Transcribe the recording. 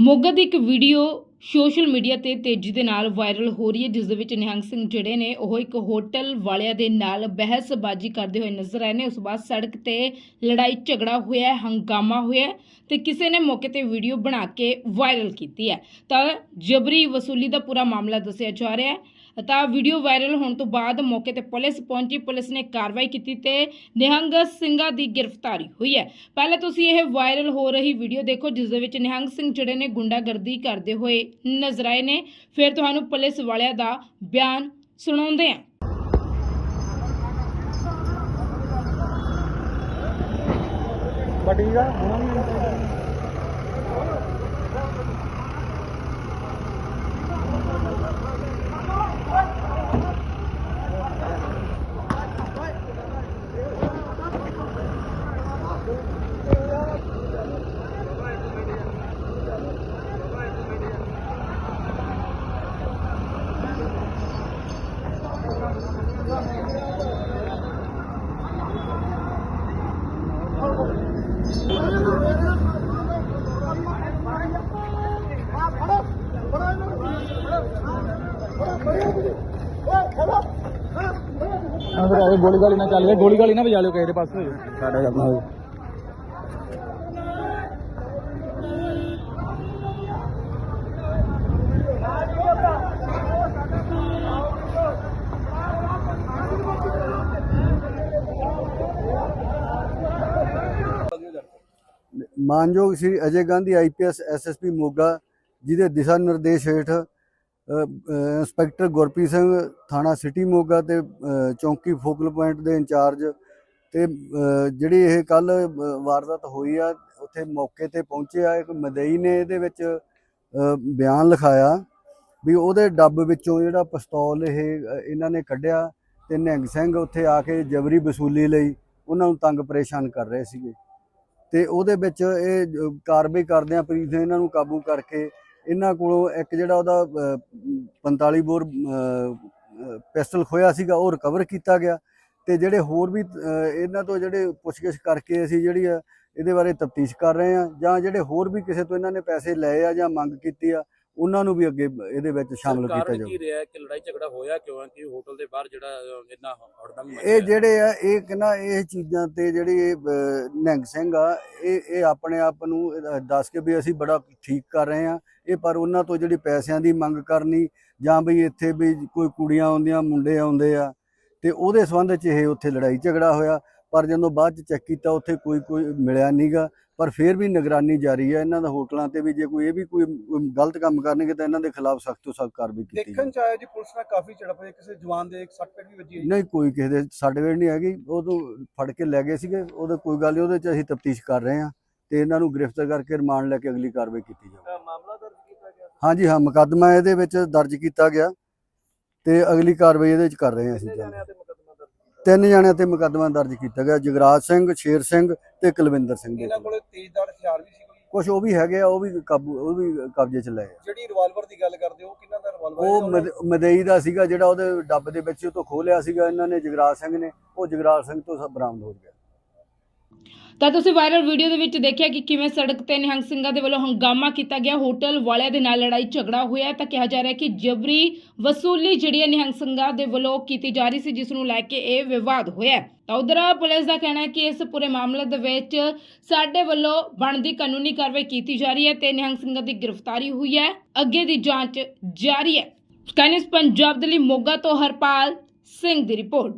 ਮੋਗਾ ਦੀ ਇੱਕ video social media ਤੇ ਤੇਜ਼ੀ ਦੇ ਨਾਲ ਵਾਇਰਲ ਹੋ ਰਹੀ ਹੈ, ਜਿਸ ਦੇ ਵਿੱਚ ਨਿਹੰਗ ਸਿੰਘ ਜਿਹੜੇ ਨੇ, ਉਹ ਇੱਕ ਹੋਟਲ ਵਾਲਿਆਂ ਦੇ ਨਾਲ ਬਹਿਸਬਾਜ਼ੀ ਕਰਦੇ ਹੋਏ ਨਜ਼ਰ ਆਏ ਨੇ। ਉਸ ਤੋਂ ਬਾਅਦ ਸੜਕ ਤੇ ਲੜਾਈ ਝਗੜਾ ਹੋਇਆ ਹੰਗਾਮਾ ਹੋਇਆ ਹੈ ਤੇ ਕਿਸੇ ਨੇ ਮੌਕੇ ਤੇ ਵੀਡੀਓ ਬਣਾ ਕੇ ਵਾਇਰਲ ਕੀਤੀ ਹੈ। ਤਾਂ ਜਬਰੀ ਵਸੂਲੀ ਦਾ ਪੂਰਾ ਮਾਮਲਾ ਦੱਸਿਆ ਜਾ ਰਿਹਾ ਹੈ। ਤਾਂ ਵੀਡੀਓ ਵਾਇਰਲ ਹੋਣ ਤੋਂ ਬਾਅਦ ਮੌਕੇ ਤੇ ਪੁਲਿਸ ਪਹੁੰਚੀ। ਪੁਲਿਸ ਨੇ ਕਾਰਵਾਈ ਕੀਤੀ ਤੇ ਨਿਹੰਗ ਸਿੰਘਾਂ ਦੀ ਗ੍ਰਿਫਤਾਰੀ ਹੋਈ ਹੈ। ਪਹਿਲੇ ਤੁਸੀਂ ਇਹ ਵਾਇਰਲ ਹੋ ਰਹੀ ਵੀਡੀਓ ਦੇਖੋ, ਜਿਸ ਦੇ ਵਿੱਚ ਨਿਹੰਗ ਸਿੰਘ ਜਿਹੜੇ ਨੇ ਗੁੰਡਾਗਰਦੀ ਕਰਦੇ ਹੋਏ ਨਜ਼ਰ ਆਏ ਨੇ। ਫਿਰ ਤੁਹਾਨੂੰ ਪੁਲਿਸ ਵਾਲਿਆਂ ਦਾ ਬਿਆਨ ਸੁਣਾਉਂਦੇ ਹਾਂ। ਬਟੀਗਾ ਹੁਣ ਅੰਦਰ ਆਏ ਗੋਲੀ ਗਾਲੀ ਨਾ ਚੱਲ ਰਿਹਾ ਗੋਲੀ ਗਾਲੀ ਨਾ ਵਜਾ ਲਿਓ ਕਿਸੇ ਦੇ ਪਾਸੇ। ਸਾਡਾ ਕਰਨਾ ਹੋਵੇ ਮਾਨਯੋਗ Shri Ajay Gandhi I P S S S P Moga ਜਿਹਦੇ ਦਿਸ਼ਾ ਨਿਰਦੇਸ਼ ਹੇਠ ਇੰਸਪੈਕਟਰ ਗੁਰਪ੍ਰੀਤ ਸਿੰਘ ਥਾਣਾ ਸਿਟੀ ਮੋਗਾ ਤੇ ਚੌਂਕੀ ਫੋਕਲ ਪੁਆਇੰਟ ਦੇ ਇੰਚਾਰਜ ਤੇ ਜਿਹੜੀ ਇਹ ਕੱਲ ਵਾਰਦਾਤ ਹੋਈ ਆ, ਉੱਥੇ ਮੌਕੇ ਤੇ ਪਹੁੰਚਿਆ ਇੱਕ ਮਦਈ ਨੇ ਇਹਦੇ ਵਿੱਚ ਬਿਆਨ ਲਿਖਾਇਆ ਵੀ ਉਹਦੇ ਡੱਬ ਵਿੱਚੋਂ ਜਿਹੜਾ ਪਿਸਤੌਲ ਇਹ, ਇਹਨਾਂ ਨੇ ਕੱਢਿਆ ਤੇ ਨਿਹੰਗ ਸਿੰਘ ਉੱਥੇ ਆ ਕੇ ਜਬਰੀ ਵਸੂਲੀ ਲਈ ਉਹਨਾਂ ਨੂੰ ਤੰਗ ਪਰੇਸ਼ਾਨ ਕਰ ਰਹੇ ਸੀਗੇ। ਤੇ ਉਹਦੇ ਵਿੱਚ ਇਹ ਕਾਰਵਾਈ ਕਰਦਿਆਂ ਪੁਲਿਸ ਨੇ ਇਹਨਾਂ ਨੂੰ ਕਾਬੂ ਕਰਕੇ ਇਹਨਾਂ ਕੋਲੋਂ ਇੱਕ ਜਿਹੜਾ ਉਹਦਾ ਅ, 45 ਬੋਰ ਪਿਸਟਲ ਖੋਇਆ ਸੀਗਾ ਉਹ ਰਿਕਵਰ ਕੀਤਾ ਗਿਆ। ਤੇ ਜਿਹੜੇ ਹੋਰ ਵੀ ਇਹਨਾਂ ਤੋਂ ਜਿਹੜੇ ਪੁੱਛਗਿੱਛ ਕਰਕੇ ਅਸੀਂ ਜਿਹੜੀ ਆ ਇਹਦੇ ਬਾਰੇ ਤਫਤੀਸ਼ ਕਰ ਰਹੇ ਆ ਜਾਂ ਜਿਹੜੇ ਹੋਰ ਵੀ ਕਿਸੇ ਤੋਂ ਇਹਨਾਂ ਨੇ ਪੈਸੇ ਲਏ ਆ ਜਾਂ ਮੰਗ ਕੀਤੀ ਆ ਉਹਨਾਂ ਨੂੰ ਵੀ ਅੱਗੇ ਇਹਦੇ ਵਿੱਚ ਸ਼ਾਮਲ ਕੀਤਾ ਜਾਊ ਕੀ ਰਿਹਾ ਕਿ ਲੜਾਈ ਝਗੜਾ ਹੋਇਆ ਕਿਉਂ ਹੈ? ਕਿ ਹੋਟਲ ਦੇ ਬਾਹਰ ਜਿਹੜਾ ਇੰਨਾ ਹੜਦੰਗ ਇਹ ਜਿਹੜੇ ਆ ਇਹ ਕਿੰਨਾ ਇਹ ਚੀਜ਼ਾਂ ਤੇ ਜਿਹੜੀ ਨਿਹੰਗ ਸਿੰਘ ਆ ਇਹ ਇਹ ਆਪਣੇ ਆਪ ਨੂੰ ਦੱਸ ਕੇ ਵੀ ਅਸੀਂ ਬੜਾ ਠੀਕ ਕਰ ਰਹੇ ਆ ਇਹ ਪਰ ਉਹਨਾਂ ਤੋਂ ਜਿਹੜੀ ਪੈਸਿਆਂ ਦੀ ਮੰਗ ਕਰਨੀ ਜਾਂ ਵੀ ਇੱਥੇ ਵੀ ਕੋਈ ਕੁੜੀਆਂ ਆਉਂਦੀਆਂ ਮੁੰਡੇ ਆਉਂਦੇ ਆ ਤੇ ਉਹਦੇ ਸੰਬੰਧ 'ਚ ਇਹ ਉੱਥੇ ਲੜਾਈ ਝਗੜਾ ਹੋਇਆ। ਪਰ ਜਦੋਂ ਬਾਅਦ 'ਚ ਚੈੱਕ ਕੀਤਾ ਉੱਥੇ ਕੋਈ ਕੋਈ ਮਿਲਿਆ ਨਹੀਂਗਾ ਪਰ ਫਿਰ ਵੀ ਨਿਗਰਾਨੀ ਜਾਰੀ ਹੈ ਇਹਨਾਂ ਦਾ ਹੋਟਲਾਂ ਤੇ ਵੀ ਜੇ ਕੋਈ ਇਹ ਵੀ ਕੋਈ ਗਲਤ ਕੰਮ ਕਰਨਗੇ ਤਾਂ ਇਹਨਾਂ ਦੇ ਖਿਲਾਫ ਸਖਤ ਤੋਂ ਸਖਤ ਕਾਰਵਾਈ ਕੀਤੀ ਦੇਖਣ ਚ ਆਇਆ ਜੀ ਪੁਲਿਸ ਨਾਲ ਕਾਫੀ ਝੜਪ ਹੋਈ ਕਿਸੇ ਜਵਾਨ ਦੇ ਇੱਕ ਸੱਟ ਪੇਟ ਵੀ ਵੱਜੀ। ਨਹੀਂ ਕੋਈ ਕਿਸੇ ਦੇ ਸਾਡੇ ਵੇੜ ਨਹੀਂ ਹੈਗੀ ਉਹ ਤੋਂ ਫੜ ਕੇ ਲੈ ਗਏ ਸੀਗੇ ਉਹਦਾ ਕੋਈ ਗੱਲ ਨਹੀਂ ਉਹਦੇ ਚ ਅਸੀਂ ਤਫਤੀਸ਼ ਕਰ ਰਹੇ ਹਾਂ ਤੇ ਇਹਨਾਂ ਨੂੰ ਗ੍ਰਿਫਤਾਰ ਕਰਕੇ ਰਿਮਾਂਡ ਲੈ ਕੇ ਅਗਲੀ ਕਾਰਵਾਈ ਕੀਤੀ ਜਾਵੇ ਮਾਮਲਾ ਦਰਜ ਕੀਤਾ ਗਿਆ ਹਾਂਜੀ ਹਾਂ ਮੁਕੱਦਮਾ ਇਹਦੇ ਵਿੱਚ ਦਰਜ ਕੀਤਾ ਗਿਆ ਤੇ ਅਗਲੀ ਕਾਰਵਾਈ ਇਹਦੇ ਵਿੱਚ ਕਰ ਰਹੇ ਹਾਂ ਅਸੀਂ ਤਿੰਨ ਜਣਿਆਂ ਤੇ ਮੁਕੱਦਮਾ ਦਰਜ ਕੀਤਾ ਗਿਆ ਜਗਰਾਜ ਸਿੰਘ ਸ਼ੇਰ ਸਿੰਘ ਤੇ ਕੁਲਵਿੰਦਰ ਸਿੰਘ ਦੇ ਇਹਨਾਂ ਕੋਲੇ। ਤੇਜ਼ਦਾਰ ਹਥਿਆਰ ਵੀ ਸੀ ਕੋਈ? ਕੁਝ ਉਹ ਵੀ ਹੈਗੇ ਆ ਉਹ ਵੀ ਕਾਬੂ ਉਹ ਵੀ ਕਬਜ਼ੇ ਚ ਲਏ ਆ। ਜਿਹੜੀ ਰਿਵਾਲਵਰ ਦੀ ਗੱਲ ਕਰਦੇ ਹੋ ਕਿੰਨਾ ਦਾ ਰਿਵਾਲਵਰ ਉਹ ਮਦ- ਮਦਈ ਦਾ ਸੀਗਾ ਜਿਹੜਾ ਉਹਦੇ ਡੱਬ ਦੇ ਵਿੱਚ ਉਹ ਤੋਂ ਖੋਲਿਆ ਸੀਗਾ ਇਹਨਾਂ ਨੇ ਜਗਰਾਜ ਸਿੰਘ ਨੇ ਉਹ ਜਗਰਾਜ ਸਿੰਘ ਤੋਂ ਸਭ ਬਰਾਮਦ ਹੋ ਗਿਆ। ਤਾਂ ਤੁਸੀਂ ਵਾਇਰਲ ਵੀਡੀਓ ਦੇ ਵਿੱਚ ਦੇਖਿਆ ਕਿ ਕਿਵੇਂ ਸੜਕ ਤੇ ਨਿਹੰਗ ਸਿੰਘਾਂ ਦੇ ਵੱਲੋਂ ਹੰਗਾਮਾ ਕੀਤਾ ਗਿਆ, ਹੋਟਲ ਵਾਲਿਆਂ ਦੇ ਨਾਲ ਲੜਾਈ ਝਗੜਾ ਹੋਇਆ ਤਾਂ ਕਿਹਾ ਜਾ ਰਿਹਾ ਕਿ ਜਬਰੀ ਵਸੂਲੀ ਜਿਹੜੀ ਹੈ ਨਿਹੰਗ ਸਿੰਘਾਂ ਦੇ ਵੱਲੋਂ ਕੀਤੀ ਜਾ ਰਹੀ ਸੀ, ਜਿਸ ਨੂੰ ਲੈ ਕੇ ਇਹ ਵਿਵਾਦ ਹੋਇਆ ਤਾਂ ਉਧਰ ਪੁਲਿਸ ਦਾ ਕਹਿਣਾ ਹੈ ਕਿ ਇਸ ਪੂਰੇ ਮਾਮਲੇ ਦੇ ਵਿੱਚ ਸਾਡੇ ਵੱਲੋਂ ਬਣਦੀ ਕਾਨੂੰਨੀ ਕਾਰਵਾਈ ਕੀਤੀ ਜਾ ਰਹੀ ਹੈ ਤੇ ਨਿਹੰਗ ਸਿੰਘਾਂ ਦੀ ਗ੍ਰਿਫਤਾਰੀ ਹੋਈ ਹੈ, ਅੱਗੇ ਦੀ ਜਾਂਚ ਜਾਰੀ ਹੈ। ਸਕਾਈਨਸ ਪੰਜਾਬ ਦੇ ਲਈ ਮੋਗਾ ਤੋਂ ਹਰਪਾਲ ਸਿੰਘ ਦੀ ਰਿਪੋਰਟ।